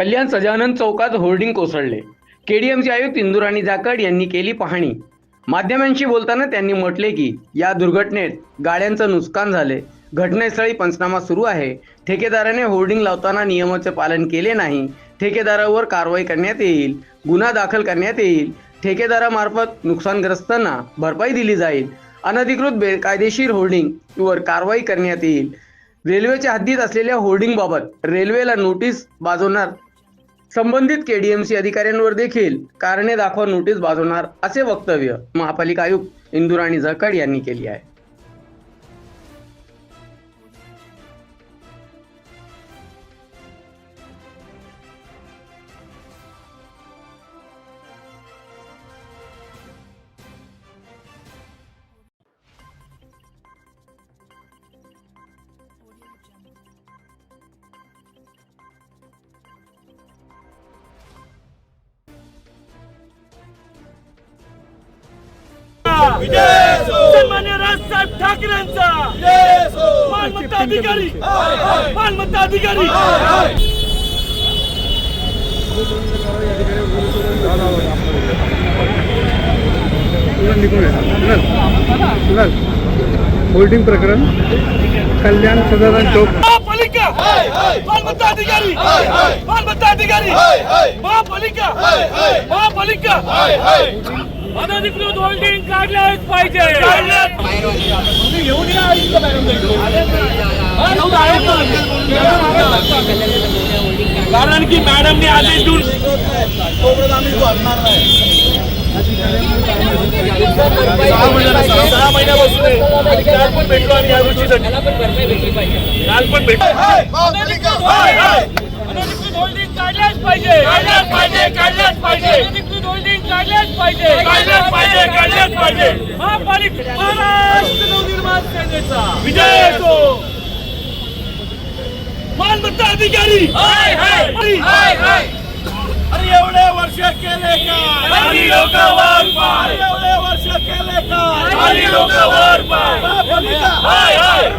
कल्याण सजानंद चौकात होर्डिंग कोसळले. केडीएमचे आयुक्त इंदुराणी जाकड यांनी केली पाहणी. माध्यमांशी बोलताना त्यांनी म्हटले की या दुर्घटनेत गाड्यांचं नुकसान झाले. घटनास्थळी पंचनामा सुरू आहे. ठेकेदाराने होर्डिंग लावताना नियमाचे पालन केले नाही. ठेकेदारावर कारवाई करण्यात येईल. गुन्हा दाखल करण्यात येईल. ठेकेदारामार्फत नुकसानग्रस्तांना भरपाई दिली जाईल. अनधिकृत बेकायदेशीर होर्डिंगवर कारवाई करण्यात येईल. रेल्वेच्या हद्दीत असलेल्या होर्डिंगबाबत रेल्वेला नोटीस बाजवणार संबंधित केडीएमसी अधिकाऱ्यांवर देखील कारणे दाखवा नोटीस बाजवणार असे वक्तव्य महापालिका आयुक्त इंदुराणी जकड यांनी केली आहे. राजसाहेब ठाकरेंचा. मालमत्ता अधिकारी. मालमत्ता अधिकारी. होल्डिंग प्रकरण कल्याण सदानंद चौक. महापालिका. मालमत्ता अधिकारी. मालमत्ता अधिकारी. महापालिका. महापालिका. अनधिकृत होल्डिंग काढल्याच पाहिजे. घेऊन या इथं कारण की मॅडमने आदेश देऊन सहा महिन्यापासून काल पण भेटलो आणि या गोष्टीसाठी काल पण भेटलो. काढल्याच पाहिजे. काढल्याच पाहिजे काढल्याच पाहिजे. काढल्याच पाहिजे. काढल्याच पाहिजे काढल्याच पाहिजे. महापालिका महाराष्ट्र नवनिर्माण सेनेचा. विजय असो. मालमत्ता अधिकारी. अरे एवढे वर्ष केले का? लोक पाय एवढे वर्ष केले का आणि लोक वर पाय हाय हाय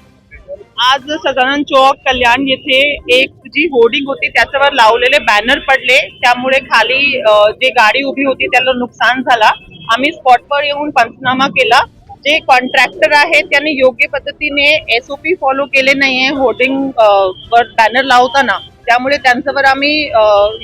आज सदानंद चौक कल्याण येथे एक जी होर्डिंग होती त्याच्यावर लावलेले बॅनर पडले. त्यामुळे खाली जे गाडी उभी होती त्याला नुकसान झाला. आम्ही स्पॉटवर येऊन पंचनामा केला. जे कॉन्ट्रॅक्टर आहेत त्यांनी योग्य पद्धतीने एसओपी फॉलो केले नाहीये होर्डिंग वर बॅनर लावताना. त्यामुळे त्यांच्यावर आम्ही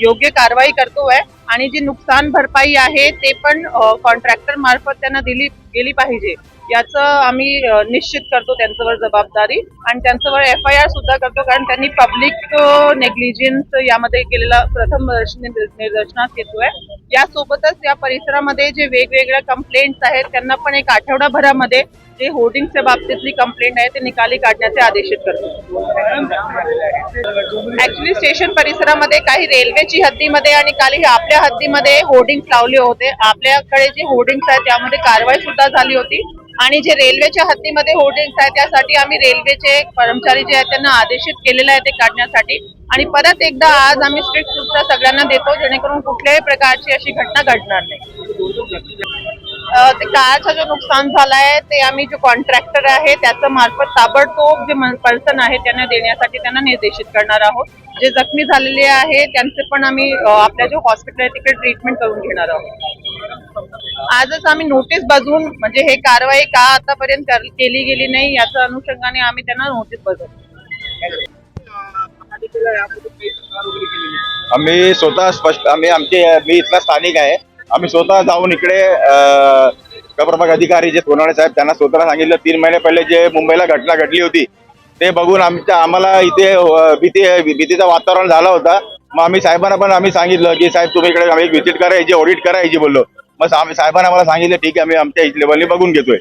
योग्य कारवाई करतोय. आणि जी नुकसान भरपाई आहे ते पण कॉन्ट्रॅक्टर मार्फत त्यांना दिली गेली पाहिजे. याचं आम्ही निश्चित करतो त्यांच्यावर जबाबदारी. आणि त्यांच्यावर एफ आय आर सुद्धा करतो कारण त्यांनी पब्लिक नेग्लिजन्स यामध्ये केलेला प्रथम निदर्श- निदर्शनास येतोय. यासोबतच या परिसरामध्ये जे वेगवेगळ्या कंप्लेंट्स आहेत त्यांना पण एक आठवडाभरामध्ये जे होर्डिंगच्या बाबतीतली कंप्लेंट आहे ते निकाली काढण्याचे आदेशित करतो. ऍक्च्युली स्टेशन परिसरामध्ये काही रेल्वेची हद्दीमध्ये आणि काही आपल्या हद्दीमध्ये होर्डिंग लावले होते. आपल्याकडे जे होर्डिंग्स आहेत त्यामध्ये कारवाई सुद्धा झाली होती. आणि जे रेल्वेच्या हद्दीमध्ये होर्डिंग्स आहेत त्यासाठी आम्ही रेल्वेचे कर्मचारी जे आहेत त्यांना आदेशित केलेलं आहे ते काढण्यासाठी. आणि परत एकदा आज आम्ही स्ट्रिक्ट सूचना सगळ्यांना देतो जेणेकरून कुठल्याही प्रकारची अशी घटना घडणार नाही. काळाचा ते जो नुकसान झालंय ते आम्ही जो कॉन्ट्रॅक्टर आहे त्याचं मार्फत ताबडतोब जे पर्सन आहे त्यांना देण्यासाठी त्यांना निर्देशित करणार आहोत. जे जखमी झालेले आहे त्यांचे पण आम्ही आपल्या जो हॉस्पिटल आहे तिकडे ट्रीटमेंट करून घेणार आहोत. आजच आम्ही नोटीस बजवून म्हणजे हे कारवाई का आतापर्यंत केली गेली नाही याच्या अनुषंगाने आम्ही त्यांना नोटीस बजवू आम्ही स्वतः स्पष्ट आम्ही आमचे मी इथला स्थानिक आहे. आम्ही स्वतः जाऊन इकडे प्रभाग अधिकारी जे सोनाळे साहेब त्यांना स्वतःला सांगितलं तीन महिने पहिले जे मुंबईला घटना घडली होती ते बघून आमच्या आम्हाला इथे भीती भीतीचं वातावरण झालं होतं. मग आम्ही साहेबांना पण आम्ही सांगितलं की साहेब तुम्ही इकडे आम्ही व्हिजिट करायची ऑडिट करायची बोललो. मग आम्ही साहेबांना मला सांगितलं ठीक आहे आम्ही आमच्या इथले लेवलने बघून घेतोय.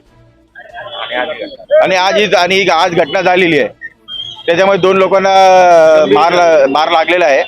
आणि आज ही आणि आज घटना झालेली आहे. त्याच्यामुळे दोन लोकांना मार मार लागलेला आहे.